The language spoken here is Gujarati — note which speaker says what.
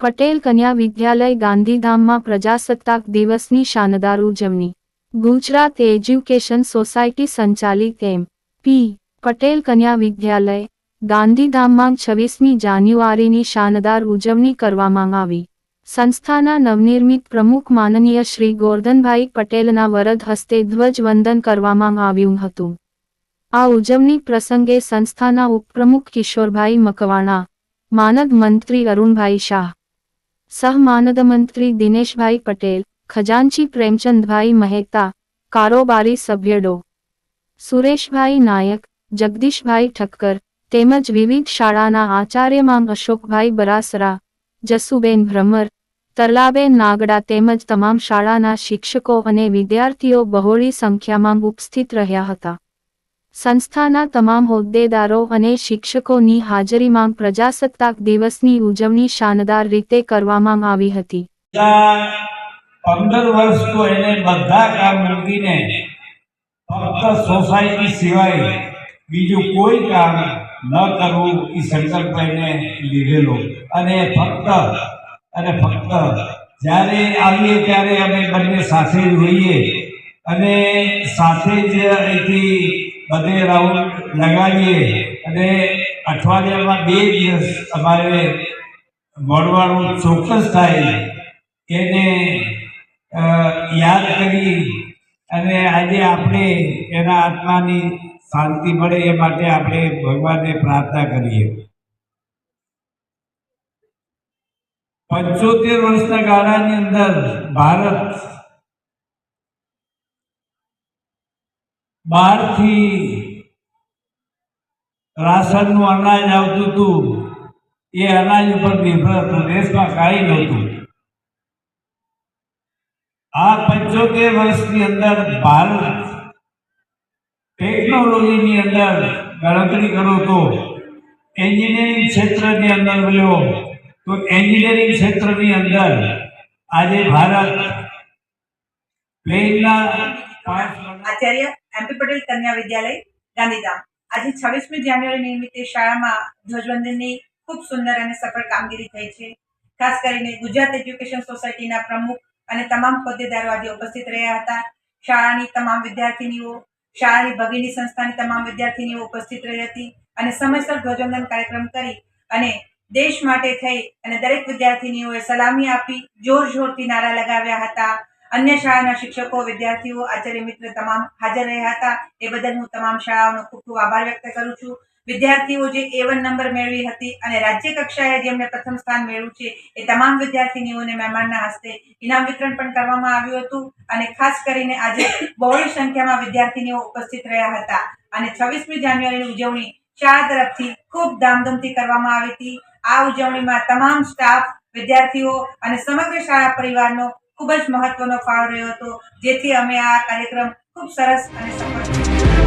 Speaker 1: પટેલ કન્યા વિદ્યાલય ગાંધીધામમાં પ્રજાસત્તાક દિવસની શાનદાર ઉજવણી. ગુજરાત એજ્યુકેશન સોસાયટી સંચાલિત એમ. પી. પટેલ કન્યા વિદ્યાલય, ગાંધીધામમાં છવ્વીસમી જાન્યુઆરીની શાનદાર ઉજવણી કરવામાં આવી. સંસ્થાના નવનિર્મિત પ્રમુખ માનનીય શ્રી ગોરધનભાઈ પટેલના વરદ હસ્તે ધ્વજવંદન કરવામાં આવ્યું હતું. આ ઉજવણી પ્રસંગે સંસ્થાના ઉપપ્રમુખ કિશોરભાઈ મકવાણા, માનદ મંત્રી અરુણભાઈ શાહ સહમાનદ મંત્રી દિનેશભાઈ પટેલ, ખજાનચી પ્રેમચંદભાઈ મહેતા, કારોબારી સભ્ય ડો. સુરેશભાઈ નાયક, જગદીશભાઈ ઠક્કર, તેમજ વિવિધ શાળાના આચાર્યમાં અશોકભાઈ બરાસરા, જસુબેન ભ્રમર, તરલાબેન નાગડા તેમજ તમામ શાળાના શિક્ષકો અને વિદ્યાર્થીઓ બહોળી સંખ્યામાં ઉપસ્થિત રહ્યા હતા. સંસ્થાના તમામ હોદ્દેદારો અને શિક્ષકોની હાજરીમાં પ્રજાસત્તાક દિવસની ઉજવણી શાનદાર રીતે કરવામાં આવી હતી.
Speaker 2: પંદર વર્ષ તો એને બધા કામ મૂકીને ફક્ત સોસાયટી સિવાય બીજું કોઈ કામ ન કરવું એ સંકલ્પને લીધેલો. અને ફક્ત અને ફક્ત જ્યારે આવીએ ત્યારે અમે બંને સાથે જ હોઈએ. અને સાથે જ અહીંથી બધે રાઉન્ડ લગાવીએ. અને અઠવાડિયામાં બે દિવસ અમારે મળવાનું ચોક્કસ થાય. એને યાદ કરી અને આજે આપણે એના આત્માની શાંતિ મળે એ માટે આપણે ભગવાનને પ્રાર્થના કરીએ. પંચોતેર વર્ષના ગાળાની અંદર ભારત બહારથી રાશનનું અનાજ આવતું હતું, એ અનાજ ઉપર નિર્ભર હતું, દેશમાં કાંઈ નહોતું. આ પંચોતેર વર્ષની અંદર ભારત ટેકનોલોજીની અંદર ગણતરી કરો તો એન્જિનિયરિંગ ક્ષેત્રની અંદર મળ્યો તો એન્જિનિયરિંગ ક્ષેત્રની અંદર આજે ભારત પ્લેનના પાંચ
Speaker 3: આચાર્ય? એમપી પટેલ કન્યા વિદ્યાલય, ગાંધીધામ. આજે છવ્વીસમી જાન્યુઆરી નિમિત્તે શાળામાં ધ્વજવંદનની ખૂબ સુંદર અને સફળ કામગીરી થઈ છે. ખાસ કરીને ગુજરાત એજ્યુકેશન સોસાયટીના પ્રમુખ અને તમામ હોદ્દેદારો આજે ઉપસ્થિત રહ્યા હતા. શાળાની તમામ વિદ્યાર્થીનીઓ, શાળાની ભગીની સંસ્થાની તમામ વિદ્યાર્થીનીઓ ઉપસ્થિત રહી હતી અને સમયસર ધ્વજવંદન કાર્યક્રમ કરી અને દેશ માટે થઈ અને દરેક વિદ્યાર્થીનીઓએ સલામી આપી જોર જોરથી નારા લગાવ્યા હતા. અન્ય શાળાના શિક્ષકો, વિદ્યાર્થીઓ, આચાર્ય મિત્ર તમામ હાજર રહ્યા હતા. એ બદલ હું તમામ શાળાઓનો ખૂબ ખૂબ આભાર વ્યક્ત કરું છું. વિદ્યાર્થીઓ જે એ વન નંબર મેળવી હતી અને રાજ્ય કક્ષાએ જેમને પ્રથમ સ્થાન મેળવ્યું છે, એ તમામ વિદ્યાર્થીનીઓને મહેમાનના હસ્તે ઇનામ વિતરણ પણ કરવામાં આવ્યું હતું અને ખાસ કરીને આજે બહોળી સંખ્યામાં વિદ્યાર્થીનીઓ ઉપસ્થિત રહ્યા હતા અને છવ્વીસમી જાન્યુઆરીની ઉજવણી શાળા તરફથી ખૂબ ધામધૂમથી કરવામાં આવી હતી. આ ઉજવણીમાં તમામ સ્ટાફ, વિદ્યાર્થીઓ અને સમગ્ર શાળા પરિવારનો ખૂબ જ મહત્વનો ફાળો રહ્યો હતો જેથી અમે આ કાર્યક્રમ ખૂબ સરસ અને સફળ